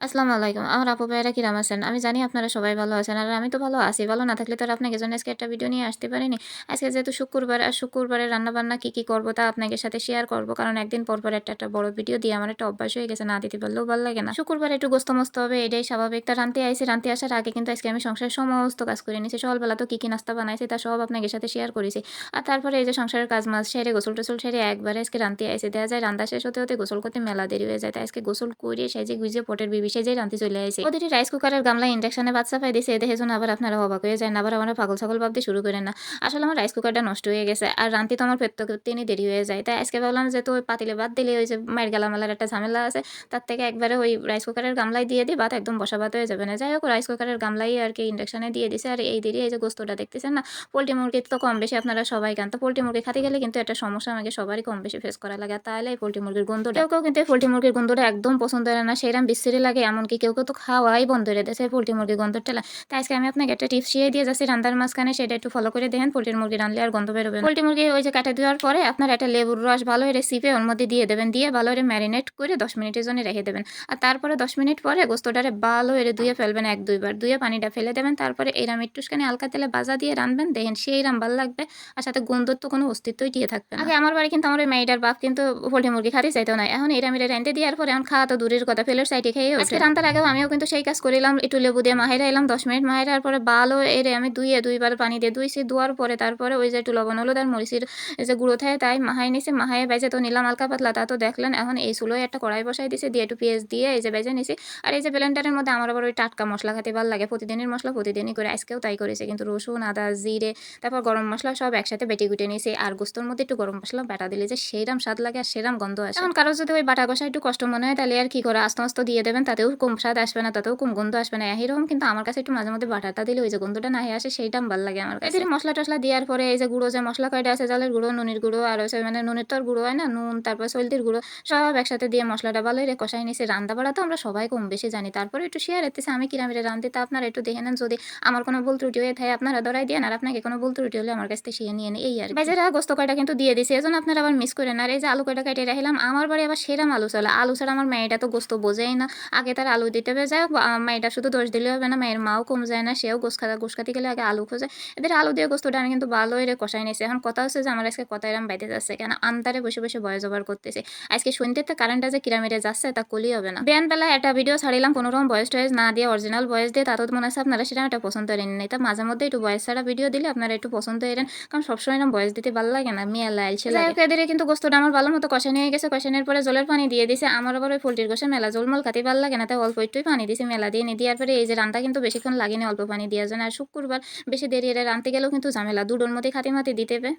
আসসালামু আলাইকুম। আমার আপু ভাইয়েরা কিরাম আছেন? আমি জানি আপনারা সবাই ভালো আছেন। আর আমি তো ভালো আছি। ভালো না থাকলে তো আর আপনাকে জন্য আজকে একটা ভিডিও নিয়ে আসতে পারিনি। আজকে যেহেতু শুক্রবার আর শুক্রবারে রান্নাবান্না কী, কী করব তা আপনাকে সাথে শেয়ার করব কারণ একদিন পর, পর একটা, একটা বড় ভিডিও দিয়ে আমার একটা অভ্যাস হয়ে গেছে। না দিতে পারলেও ভালো লাগে না। শুক্রবারে একটু গোস্ত মস্ত হবে এটাই স্বাভাবিক। তা রানতে আইছি, রানতে আসার আগে কিন্তু আজকে আমি সংসারের সমস্ত কাজ করে নিয়েছি। সকালবেলা তো কী, কী নাস্তা বানাইছি তা সব আপনাকে সাথে শেয়ার করেছি। আর তারপরে এই যে সংসারের কাজ মাছ সেরে গোসল টোসল সেরে একবারে আজকে রানতে আইছি। দেখা যায় রান্না শেষ হতে, হতে গোসল করতে মেলা দেরি হয়ে যায়। তাই আজকে গোসল করে সেজে গুজে পটের বিবি সেজেই রানতে চলে আসে প্রতিটি রাইস কুকারের গামলা ইন্ডাকশনে ভাত চাপাই দিয়েছে এতে হেজন আবার আপনারা অবাক হয়ে যায় আবার আমরা পাগল ছাগল ভাবতে শুরু করেন না। আসলে আমার রাইস কুকারটা নষ্ট হয়ে গেছে, আর রান্তি তো আমার প্রত্যেকদিনই দেরি হয়ে যায়। তাই আজকে ভাবলাম যে তো ওই পাতিলে বাদ দিলে ওই যে মায়ের গালামালার একটা ঝামেলা আছে, তার থেকে একবারে ওই রাইস কুকারের গামলাই দিয়ে দিই ভাত একদম বসা ভাত হয়ে যাবে না। যাই হোক রাইস কুকারের গামলাই আর কি ইন্ডাকশনে দিয়ে দিছে, আর এই দেরি এই যে গোস্তটা দেখতেছেন না, পোলট্রি মুরগি তো কম বেশি আপনারা সবাই খান। তো পোলট্রি মুরগি খাতে গেলে কিন্তু একটা সমস্যা আমাকে সবারই কম বেশি ফেস করা লাগে, আর তাহলে এই পোলট্রি মুরগির গন্ধটা কেউ কিন্তু পোলট্রি মুরগির গন্ধটা একদম পছন্দ হয় না সেরকম বিশ্রী লাগে। এমনকি কেউ কেউ তো খাওয়াই বন্ধ করে দেয় পোলট্রি মুরগির গন্ধ টেলা তাই আজকে আমি আপনাকে একটা টিপস শিখিয়ে দিয়ে যাচ্ছি রান্নার মাঝখানে, সেটা একটু ফলো করে দেখেন পোলট্রির মুরগি রানলে আর গন্ধ বেরোবে পোলট্রি মুরগি ওই যে কাটা দেওয়ার পরে আপনার একটা লেবুর রস ভালো করে সিপে ওর মধ্যে দিয়ে দেবেন, দিয়ে ভালো করে ম্যারিনেট করে দশ মিনিটের জন্য রেখে দেবেন। আর তারপরে দশ মিনিট পরে গোস্তটারে ভালো করে ধুয়ে ফেলবেন এক দুইবার। ধুয়ে পানিটা ফেলে দেবেন, তারপরে এরাম একটুখানি হালকা তেলে বাজা দিয়ে রানবেন দেখেন সেই রাম ভালো লাগবে আর সাথে গন্ধর তো কোনো অস্তিত্বই টিয়ে থাকবে আগে আমার বাড়ি কিন্তু আমার মেয়েটার বাপ কিন্তু পোলট্রি মুরগি খাতে চাইতো না। এখন এরা মেরে রেন্টে দেওয়ার পরে এখন খাওয়া তো দূরের কথা, ফেলের সাইডে খেয়ে আজকে রান্তার আগেও আমিও কিন্তু সেই কাজ করিলাম, একটু লেবু দিয়ে মাহেরা এলাম দশ মিনিট মাহেরার পরে ভালো এরে আমি ধুয়ে দুইবার পানি দিয়ে ধুইছি, ধোয়ার পরে তারপরে ওই যে একটু লবণ হলো তার মরিচির যে গুঁড়ো থাকে তাই মাহাই নিছি মাহাই বেজে তো নিলাম হালকা পাতলা, তা তো দেখলেন এখন এই চুলোয় একটা কড়াই বসাই দিছি, দিয়ে একটু পেঁয়াজ দিয়ে এই যে বেজে নিছি, আর এই যে ব্লেন্ডারের মধ্যে আমার আবার ওই টাটকা মশলা খাতে ভালো লাগে, প্রতিদিনের মশলা প্রতিদিনই করে, আজকেও তাই করেছে, কিন্তু রসুন, আদা, জিরে, তারপর গরম মশলা সব একসাথে বেটে গুটে নিয়েছি আর গোস্তর মধ্যে একটু গরম মশলা বাটা দিলে যে সেইরাম স্বাদ লাগে আর সেরাম গন্ধ আসে। এখন কারও যদি ওই বাটা কষা একটু কষ্ট মনে হয়, তাহলে আর কি করে, আস্তে আস্তে দিয়ে দেবেন তাতেও কম স্বাদ আসবে না তাতেও কম গন্ধ আসবে না। এরকম কিন্তু আমার কাছে একটু মাঝে মধ্যে বাটাটা দিলে ওই যে গন্ধটা না আসে সেইটা ভালো লাগে আমার কাছে। মশলা টসলা দেওয়ার পরে এই যে গুঁড়ো যে মশলা কয়টা আছে জালের গুঁড়ো নুনের গুঁড়ো আর হচ্ছে মানে নুনের তোর গুঁড়ো হয় না নুন তারপর সলতির গুঁড়ো সব একসাথে দিয়ে মশলাটা ভালো রে কষাই নিয়েছে রান্না বাড়া তো আমরা সবাই কম বেশি জানি। তারপরে একটু শেয়ার এতেছে আমি কিরামের রান্ধতে তা আপনারা একটু দেখে নেন। যদি আমার কোনো ভুল ত্রুটি হয়ে থাকে আপনারা দরাই দিয়ে আর আপনাকে কোনো ভুল ত্রুটি হলে আমার কাছ থেকে শিখে নিয়ে নেই এই আর বেজারা গোস্ত কয়টা কিন্তু দিয়ে দিছে এজন্য আপনারা আবার মিস করেন। আর এই যে আলু কয়টা কেটে রাখলাম আমার বাড়ি আবার সেরাম আলু চলে আলু ছাড়া আমার মেয়েটা তো গোস্ত বোঝেই না। আগে তার আলু দিতে হবে আহ, মেয়েটা শুধু দোষ দিলে হবে না মেয়ের মাও কম যায় না সেও গোস খাতা গোস খাতে গেলে আগে আলু খোঁজে। এদের আলু দিয়ে গোস্তটা আমি কিন্তু ভালো এর কষাই নিয়েছি। এখন কথা হচ্ছে যে আমার আজকে কথা এরম বাইতে যাচ্ছে কেন আন্তারে বসে বসে বয়স ওভার করতেছে। আজকে শুনতে তো কারেন্টটা যে কিরামেরে যাচ্ছে তা কলি হবে না। বিয়ান বেলায় একটা ভিডিও ছাড়িলাম কোনো রকম বয়স টয়েস না দিয়ে অরিজিনাল বয়স দিয়ে তাতে মনে হচ্ছে আপনারা সেটা একটা পছন্দ করেন নাই। তা মাঝে মধ্যে একটু বয়স ছাড়া ভিডিও দিলে আপনারা একটু পছন্দ করেন কারণ সবসময় এরকম বয়স দিতে ভালো লাগে না মেয়ে লাইল ছেলে এদের কিন্তু গোস্তটা আমার ভালো মতো কষা নিয়ে গেছে কষানোর পরে জলের পানি দিয়ে দিছে আমার আবার ওই পোলট্রির গোসে মেলা জলমল খাতে ভালো লাগে তাই অল্প একটুই পানি দিয়েছি মেলা দিয়ে নিয়ে দেওয়ার পরে এই যে রান্না কিন্তু বেশিক্ষণ লাগেনি অল্প পানি দেওয়ার জন্য। আর শুক্রবার বেশি দেরি এরা রাঁধতে গেলেও কিন্তু ঝামেলা। দুটোর মধ্যে খাতে মাতে দিতে হবে।